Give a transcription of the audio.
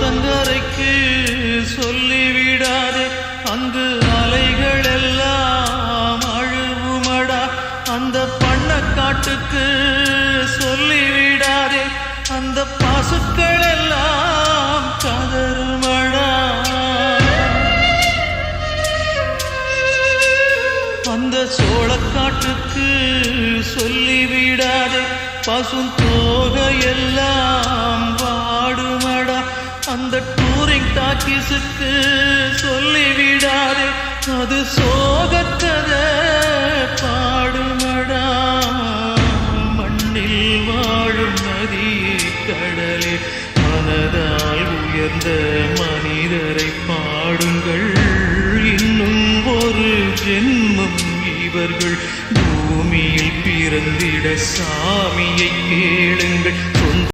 கல்லறைக்கு சொல்லிவிடாதே. அங்கு அலைகள் எல்லாம் அழுவுமடா. அந்த பண்ணக்காட்டுக்கு சொல்லிவிடாதே. அந்த பாசுக்கள் எல்லாம் கதறுமடா. அந்த சோழக்காட்டுக்கு சொல்லிவிடாதே. பசும் தோகையெல்லாம் அந்த டூரிங் டாக்கிஸுக்கு சொல்லிவிடாதே அது சோகத்தத பாடுமடா. மண்ணில் வாழும் நதியே கடலே. மனதால் உயர்ந்த மனிதரை பாடுங்கள். இன்னும் ஒரு ஜென்மம் இவர்கள். பூமியில் பிறந்திட சாமியை கேளு.